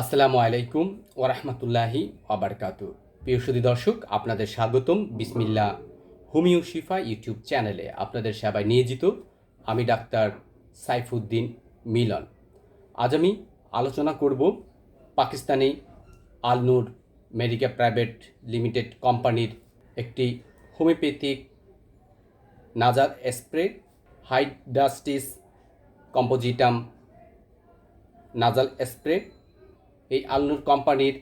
আসসালামু আলাইকুম ওরহমতুল্লাহি আবরকাত প্রিয় সুদী দর্শক, আপনাদের স্বাগতম বিসমিল্লা হোমিও শিফা ইউটিউব চ্যানেলে আপনাদের সেবায় নিয়োজিত আমি ডাক্তার সাইফুদ্দিন মিলন। আজ আমি আলোচনা করব Pakistani Alnoor medical private limited কোম্পানির একটি homeopathic nasal spray hydrastis compositum nasal spray এই আলনুর কোম্পানির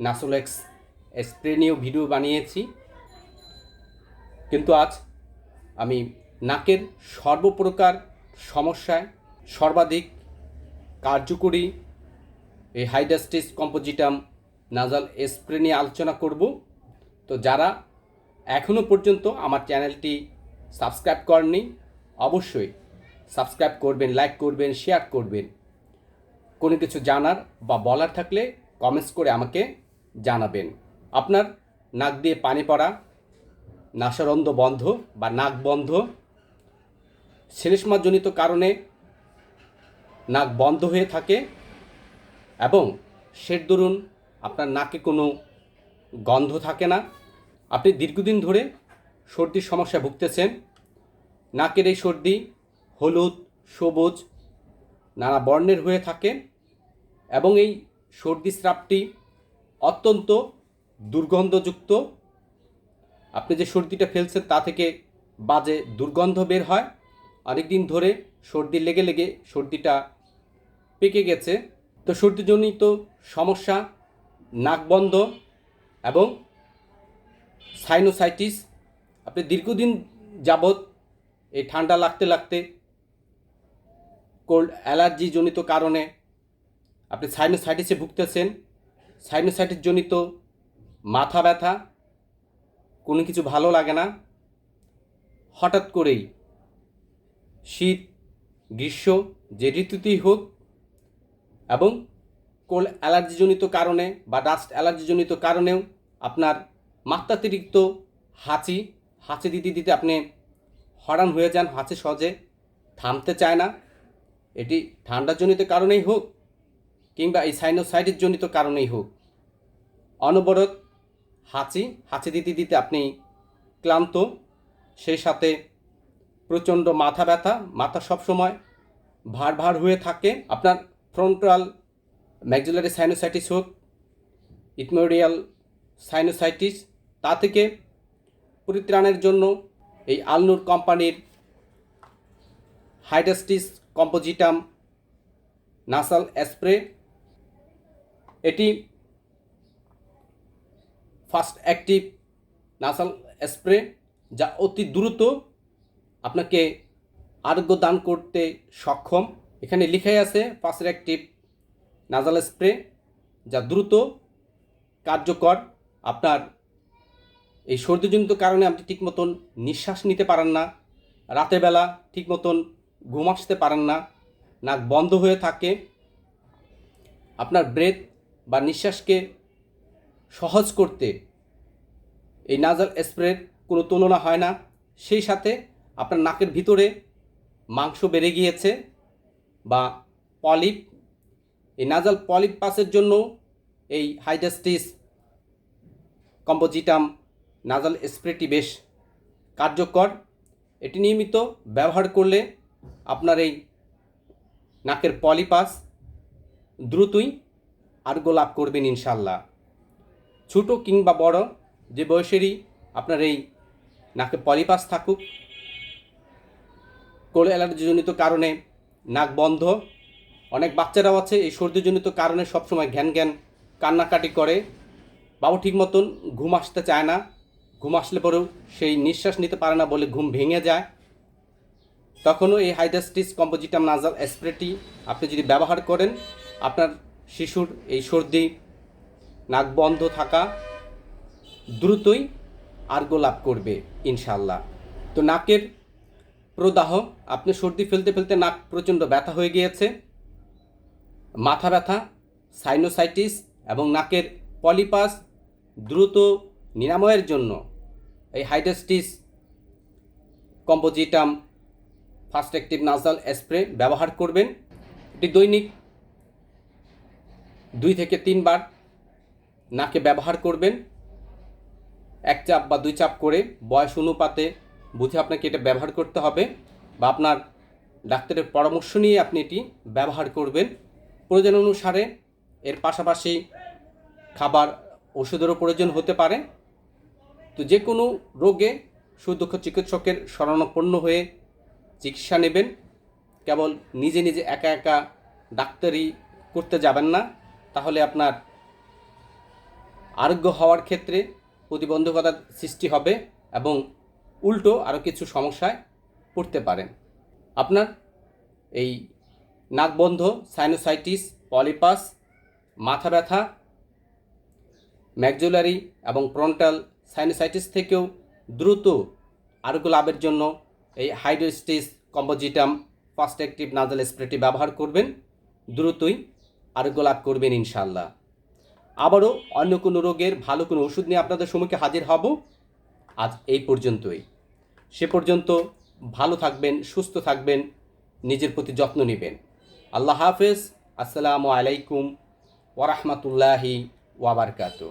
নাসোলেক্স স্প্রে নিয়েও ভিডিও বানিয়েছি। কিন্তু আজ আমি নাকের সর্বপ্রকার সমস্যায় সর্বাধিক কার্যকরী এই হাইডাস্টিস কম্পোজিটাম নাজাল স্প্রে নিয়ে আলোচনা করব। তো যারা এখনও পর্যন্ত আমার চ্যানেলটি সাবস্ক্রাইব করেননি, অবশ্যই সাবস্ক্রাইব করবেন, লাইক করবেন, শেয়ার করবেন। কোনো কিছু জানার বা বলার থাকলে কমেন্টস করে আমাকে জানাবেন। আপনার নাক দিয়ে পানি পড়া নাসারন্ধ বন্ধ বা নাক বন্ধ, শ্লেষ্মাজনিত কারণে নাক বন্ধ হয়ে থাকে এবং সের দরুন আপনার নাকে কোনো গন্ধ থাকে না। আপনি দীর্ঘদিন ধরে সর্দির সমস্যা ভুগতেছেন। নাকের এই সর্দি হলুদ, সবুজ নানা বর্ণের হয়ে থাকে এবং এই সর্দি স্রাবটি অত্যন্ত দুর্গন্ধযুক্ত। আপনি যে সর্দিটা ফেলছেন তা থেকে বাজে দুর্গন্ধ বের হয়। অনেকদিন ধরে সর্দি লেগে লেগে সর্দিটা পেকে গেছে। তো সর্দিজনিত সমস্যা, নাক বন্ধ এবং সাইনোসাইটিস আপনি দীর্ঘদিন যাবৎ এই ঠান্ডা লাগতে লাগতে কোল্ড অ্যালার্জি জনিত কারণে আপনি সাইনোসাইটিসে ভুগতেছেন সাইনোসাইটিস জনিত মাথা ব্যথা, কোনো কিছু ভালো লাগে না, হঠাৎ করেই শীত, গ্রীষ্ম, যে ঋতুতেই হোক এবং কোল্ড অ্যালার্জিজনিত কারণে বা ডাস্ট অ্যালার্জিজনিত কারণেও আপনার মাত্রাতিরিক্ত হাঁচি হাঁচি দিতে দিতে আপনি হরান হয়ে যান, হাঁচি সহজে থামতে চায় না। এটি ঠান্ডাজনিত কারণেই হোক কিংবা এই সাইনোসাইটিস জনিত কারণেই হোক। অনবরত হাঁচি হাঁচি দিতে দিতে আপনি ক্লান্ত, সেই সাথে প্রচণ্ড মাথা ব্যথা, মাথা সবসময় ভার ভার হয়ে থাকে। আপনার ফ্রন্টাল ম্যাক্সিলারি সাইনোসাইটিস হোক, ইথমোরিয়াল সাইনোসাইটিস, তা থেকে পরিত্রাণের জন্য এই আলনুর কোম্পানির হাইডাস্টিস কম্পোজিটাম নাসাল স্প্রে। এটি ফার্স্ট অ্যাক্টিভ নাসাল স্প্রে, যা অতি দ্রুত আপনাকে আরোগ্য দান করতে সক্ষম। এখানে লিখাই আছে ফার্স্ট অ্যাক্টিভ নাজাল স্প্রে, যা দ্রুত কার্যকর। আপনার এই সর্দিজনিত কারণে আপনি ঠিক মতন নিঃশ্বাস নিতে পারেন না। রাতের বেলা ঠিক মতন ঘুম আসতে পারেন না, নাক বন্ধ হয়ে থাকে, আপনার ব্রেথ বা নিঃশ্বাসকে সহজ করতে এই নাজাল স্প্রের কোনো তুলনা হয় না। সেই সাথে আপনার নাকের ভিতরে মাংস বেড়ে গিয়েছে বা পলিপ এই নাজাল পলিপ পাসের জন্য এই হাইডাস্টিস কম্পোজিটাম নাজাল স্প্রেটি বেশ কার্যকর। এটি নিয়মিত ব্যবহার করলে আপনার এই নাকের পলিপাস দ্রুতই আরোগ্য লাভ করবেন ইনশাল্লাহ। ছোটো কিংবা বড়, যে বয়সেরই আপনার এই নাকে পলিপাস থাকুক, কোল অ্যালার্জিজনিত কারণে নাক বন্ধ, অনেক বাচ্চারাও আছে এই সর্দিজনিত কারণে সবসময় ঘ্যান ঘ্যান কান্নাকাটি করে, বাবু ঠিক মতন ঘুম আসতে চায় না, ঘুম আসলে পরেও সেই নিঃশ্বাস নিতে পারে না বলে ঘুম ভেঙে যায়। তখনও এই হাইডাস্টিস কম্পোজিটাম নাজাল স্প্রেটি আপনি যদি ব্যবহার করেন, আপনার শিশুর এই সর্দি, নাক বন্ধ থাকা দ্রুতই আর্গ লাভ করবে ইনশাল্লাহ তো নাকের প্রদাহ, আপনি সর্দি ফেলতে ফেলতে নাক প্রচণ্ড ব্যথা হয়ে গিয়েছে, মাথা ব্যথা সাইনোসাইটিস এবং নাকের পলিপাস দ্রুত নিরাময়ের জন্য এই hydrastis compositum first active nasal spray ব্যবহার করবেন। এটি দৈনিক দুই থেকে তিনবার নাকে ব্যবহার করবেন। এক চাপ বা দুই চাপ করে বয়স অনুপাতে বুঝে আপনাকে এটা ব্যবহার করতে হবে বা আপনার ডাক্তারের পরামর্শ নিয়ে আপনি এটি ব্যবহার করবেন। প্রয়োজন অনুসারে এর পাশাপাশি খাবার ওষুধেরও প্রয়োজন হতে পারে। তো যে কোনো রোগে সুদক্ষ চিকিৎসকের শরণাপন্ন হয়ে চিকিৎসা নেবেন। কেবল নিজে নিজে একা একা ডাক্তারি করতে যাবেন না। তাহলে আপনার আরোগ্য হওয়ার ক্ষেত্রে প্রতিবন্ধকতার সৃষ্টি হবে এবং উল্টো আরও কিছু সমস্যায় পড়তে পারেন। আপনার এই নাকবন্ধ সাইনোসাইটিস পলিপাস মাথা ব্যথা ম্যাকজুলারি এবং প্রন্টাল সাইনোসাইটিস থেকেও দ্রুত আরোগ্য লাভের জন্য এই hydrastis compositum first active nasal স্প্রেটি ব্যবহার করবেন, দ্রুতই আরোগ্য লাভ করবেন ইনশাল্লাহ আবারও অন্য কোনো রোগের ভালো কোনো ওষুধ নিয়ে আপনাদের সম্মুখে হাজির হব। আজ এই পর্যন্তই। সে পর্যন্ত ভালো থাকবেন, সুস্থ থাকবেন, নিজের প্রতি যত্ন নেবেন। আল্লাহ হাফেজ। আসসালামু আলাইকুম ওরহমতুল্লাহি ওয়াবারকাতু